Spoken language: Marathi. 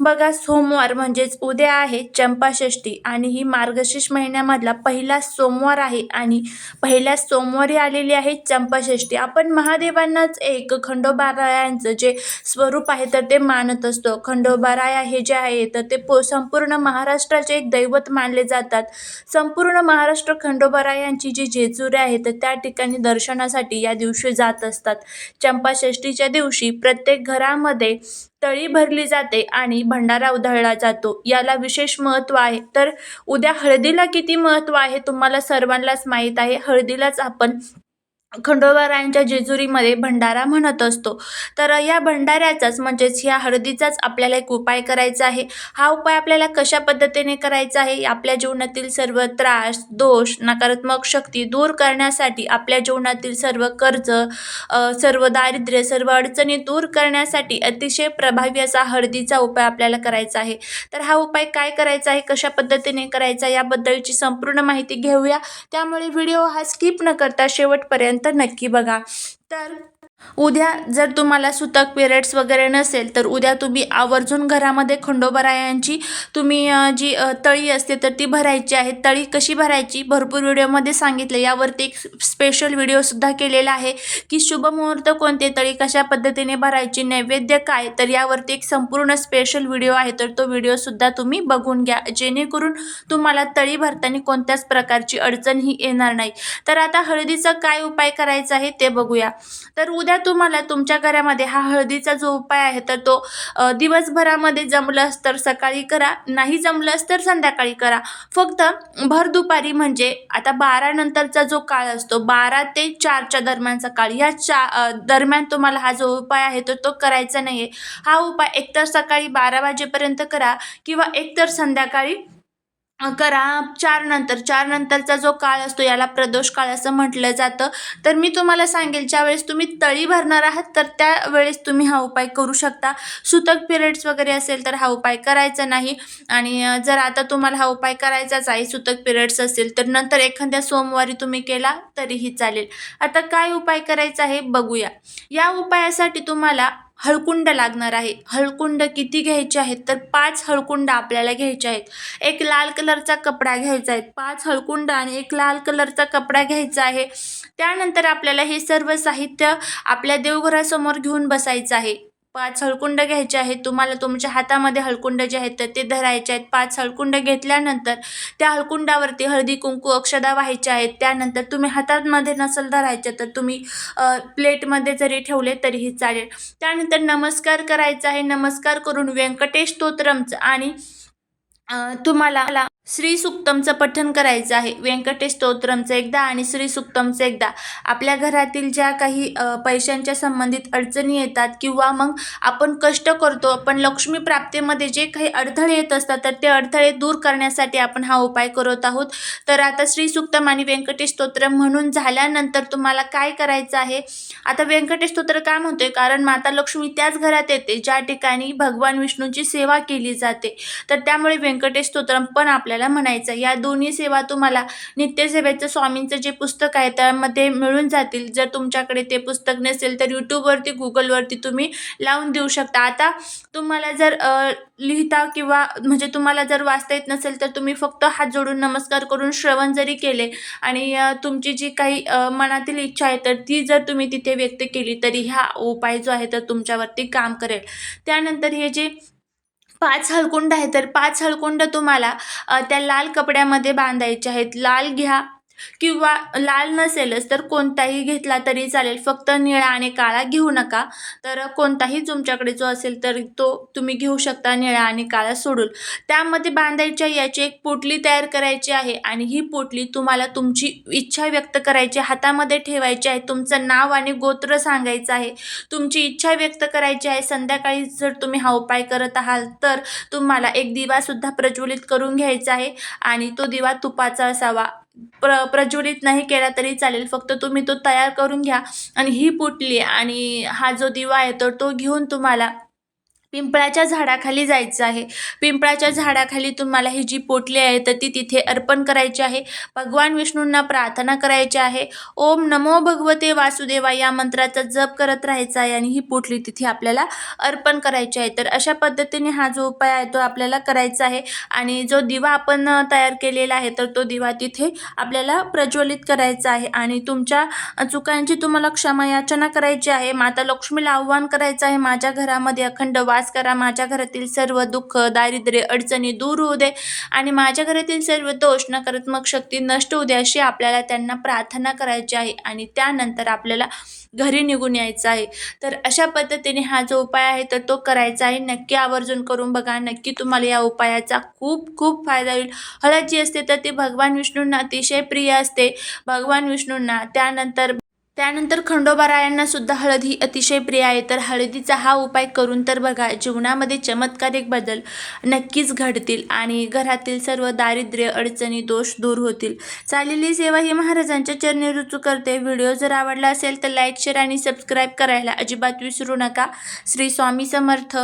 बघा सोमवार म्हणजेच उद्या आहे चंपाषष्ठी आणि ही मार्गशीर्ष महिन्यामधला पहिला सोमवार आहे आणि पहिल्या सोमवारी आलेली आहे चंपाषष्ठी. आपण महादेवांनाच एक खंडोबारायांचं जे स्वरूप आहे तर ते मानत असतो. खंडोबाराया हे जे आहे तर ते पो संपूर्ण महाराष्ट्राचे एक दैवत मानले जातात. संपूर्ण महाराष्ट्र खंडोबारायांची जी जेजुरी आहे तर त्या ठिकाणी दर्शनासाठी या दिवशी जात असतात. चंपाषष्ठीच्या दिवशी प्रत्येक घरामध्ये तळी भरली जाते आणि भंडारा उधळला जातो. याला विशेष महत्त्व आहे. तर उद्या हळदीला किती महत्त्व आहे? तुम्हाला सर्वांनाच माहीत आहे. हळदीलाच आपण खंडोबारायांच्या जेजुरीमध्ये भंडारा म्हणत असतो. तर या भंडाऱ्याचाच म्हणजेच ह्या हळदीचाच आपल्याला एक उपाय करायचा आहे. हा उपाय आपल्याला कशा पद्धतीने करायचा आहे? आपल्या जीवनातील सर्व त्रास दोष नकारात्मक शक्ती दूर करण्यासाठी आपल्या जीवनातील सर्व कर्ज सर्व दारिद्र्य सर्व अडचणी दूर करण्यासाठी अतिशय प्रभावी असा हळदीचा उपाय आपल्याला करायचा आहे. तर हा उपाय काय करायचा आहे? कशा पद्धतीने करायचा? याबद्दलची संपूर्ण माहिती घेऊया. त्यामुळे व्हिडिओ हा स्किप न करता शेवटपर्यंत तर नक्की बघा. तर उद्या जर तुम्हाला सुतक पिरियड्स वगैरे नसेल तर उद्या तुम्ही आवर्जून घरामध्ये खंडोबरायांची तुम्ही जी तळी असते तर ती भरायची आहे. तळी कशी भरायची? भरपूर व्हिडिओमध्ये सांगितलं. यावरती एक स्पेशल व्हिडिओसुद्धा केलेला आहे की शुभ मुहूर्त कोणते? तळी कशा पद्धतीने भरायची? नैवेद्य काय? तर यावरती एक संपूर्ण स्पेशल व्हिडिओ आहे तर तो व्हिडिओसुद्धा तुम्ही बघून घ्या. जेणेकरून तुम्हाला तळी भरताना कोणत्याच प्रकारची अडचण ही येणार नाही. तर आता हळदीचा काय उपाय करायचा आहे ते बघूया. तर उद्या तुम्हाला तुमच्या घरामध्ये हा हळदीचा जो उपाय आहे तर तो दिवसभरामध्ये जमलंच तर सकाळी करा नाही जमलंच तर संध्याकाळी करा. फक्त भर दुपारी म्हणजे आता बारा नंतरचा जो काळ असतो बारा ते चारच्या दरम्यानचा काळ ह्या चा दरम्यान तुम्हाला हा जो उपाय आहे तर तो करायचा नाही आहे हा उपाय एकतर सकाळी बारा वाजेपर्यंत करा किंवा एकतर संध्याकाळी करा. चार नंतर चार नंतरचा जो काळ असतो याला प्रदोष काळ असं म्हटलं जातं. तर मी तुम्हाला सांगेल ज्यावेळेस तुम्ही तळी भरणार आहात तर त्यावेळेस तुम्ही हा उपाय करू शकता. सुतक पिरियड्स वगैरे असेल तर हा उपाय करायचा नाही. आणि जर आता तुम्हाला हा उपाय करायचाच आहे सुतक पिरियड्स असेल तर नंतर एखाद्या सोमवारी तुम्ही केला तरीही चालेल. आता काय उपाय करायचा आहे बघूया. या उपायासाठी तुम्हाला हळकुंड लागणार आहे. हळकुंड किती घ्यायचे आहेत? तर पाच हळकुंड आपल्याला घ्यायचे आहेत. एक लाल कलरचा कपडा घ्यायचा आहे. पाच हळकुंड आणि एक लाल कलरचा कपडा घ्यायचा आहे. त्यानंतर आपल्याला हे सर्व साहित्य आपल्या देवघरासमोर घेऊन बसायचं आहे. पाच हळकुंड घ्यायचे आहेत तुम्हाला तुमच्या हातामध्ये हळकुंड जे आहेत तर ते धरायचे आहेत. पाच हळकुंड घेतल्यानंतर त्या हळकुंडावरती हळदी कुंकू अक्षदा व्हायच्या आहेत. त्यानंतर तुम्ही हातामध्ये नसल धरायचे तर तुम्ही प्लेटमध्ये जरी ठेवले तरीही चालेल. त्यानंतर नमस्कार करायचा आहे. नमस्कार करून व्यंकटेश स्तोत्रमचं आणि तुम्हाला श्री सुक्तमचं पठण करायचं आहे. व्यंकटेश स्तोत्रमचं एकदा आणि श्री सुक्तमचं एकदा. आपल्या घरातील ज्या काही पैशांच्या संबंधित अडचणी येतात किंवा मग आपण कष्ट करतो आपण लक्ष्मी प्राप्तीमध्ये जे काही अडथळे येत असतात तर ते अडथळे दूर करण्यासाठी आपण हा उपाय करत आहोत. तर आता श्री सुक्तम आणि व्यंकटेश स्तोत्रम म्हणून झाल्यानंतर तुम्हाला काय करायचं आहे? आता व्यंकटेश स्तोत्र का म्हणतोय? कारण माता लक्ष्मी त्याच घरात येते ज्या ठिकाणी भगवान विष्णूंची सेवा केली जाते. तर त्यामुळे व्यंकटेश स्तोत्रम पण आपल्याला म्हणायचं. या दोन्ही सेवा तुम्हाला नित्यसेवेचं स्वामींचं जे पुस्तक आहे त्यामध्ये मिळून जातील. जर तुमच्याकडे ते पुस्तक नसेल तर यूट्यूबवरती गुगलवरती तुम्ही लावून देऊ शकता. आता तुम्हाला जर लिहिता किंवा म्हणजे तुम्हाला जर वाचता येत नसेल तर तुम्ही फक्त हात जोडून नमस्कार करून श्रवण जरी केले आणि तुमची जी काही मनातील इच्छा आहे तर ती जर तुम्ही तिथे व्यक्त केली तरी हा उपाय जो आहे तर तुमच्यावरती काम करेल. त्यानंतर हे जे पाच हळकुंड आहे तर पाच हळकुंड तुम्हाला त्या लाल कपड्यामध्ये बांधायचे आहेत. लाल घ्या. किंवा लाल नसेलच तर कोणताही घेतला तरी चालेल. फक्त निळा आणि काळा घेऊ नका. तर कोणताही तुमच्याकडे जो असेल तर तो तुम्ही घेऊ शकता निळा आणि काळा सोडून. त्यामध्ये बांधायच्या याची एक पोटली तयार करायची आहे आणि ही पोटली तुम्हाला तुमची इच्छा व्यक्त करायची हातामध्ये ठेवायची आहे. तुमचं नाव आणि गोत्र सांगायचं आहे. तुमची इच्छा व्यक्त करायची आहे. संध्याकाळी जर तुम्ही हा उपाय करत आहात तर तुम्हाला एक दिवासुद्धा प्रज्वलित करून घ्यायचा आहे आणि तो दिवा तुपाचा असावा. प्र प्रज्वलित नाही केला तरी चालेल. फक्त तुम्ही तो तयार करून घ्या. आणि ही पुटली आणि हा जो दिवा आहे तर तो घेऊन तुम्हाला पिंपळाच्या झाडाखाली जायचं आहे. पिंपळाच्या झाडाखाली तुम्हाला ही जी पोटली आहे तर ती तिथे अर्पण करायची आहे. भगवान विष्णूंना प्रार्थना करायची आहे. ओम नमो भगवते वासुदेवा या मंत्राचा जप करत राहायचा आहे आणि ही पोटली तिथे आपल्याला अर्पण करायची आहे. तर अशा पद्धतीने हा जो उपाय आहे तो आपल्याला करायचा आहे आणि जो दिवा आपण तयार केलेला आहे तर तो दिवा तिथे आपल्याला प्रज्वलित करायचा आहे. आणि तुमच्या चुकांची तुम्हाला क्षमा याचना करायची आहे. माता लक्ष्मीला आव्हान करायचं आहे. माझ्या घरामध्ये अखंड वास करा. माझ्या घरातील सर्व दुःख दारिद्र्य अडचणी दूर होऊ दे आणि माझ्या घरातील सर्व दोष नकारात्मक शक्ती नष्ट होऊ दे अशी आपल्याला त्यांना प्रार्थना करायची आहे आणि त्यानंतर आपल्याला घरी निघून यायचं आहे. तर अशा पद्धतीने हा जो उपाय आहे तर तो करायचा आहे. नक्की आवर्जून करून बघा. नक्की तुम्हाला या उपायाचा खूप खूप फायदा होईल. हळद जी असते तर ती भगवान विष्णूंना अतिशय प्रिय असते. भगवान विष्णूंना त्यानंतर त्यानंतर खंडोबारायांना सुद्धा हळद ही अतिशय प्रिय आहे. तर हळदीचा हा उपाय करून तर बघा जीवनामध्ये चमत्कारिक बदल नक्कीच घडतील आणि घरातील सर्व दारिद्र्य अडचणी दोष दूर होतील. चाललेली सेवा ही महाराजांच्या चरणी रुजू करते. व्हिडिओ जर आवडला असेल तर लाईक शेअर आणि सबस्क्राईब करायला अजिबात विसरू नका. श्री स्वामी समर्थ.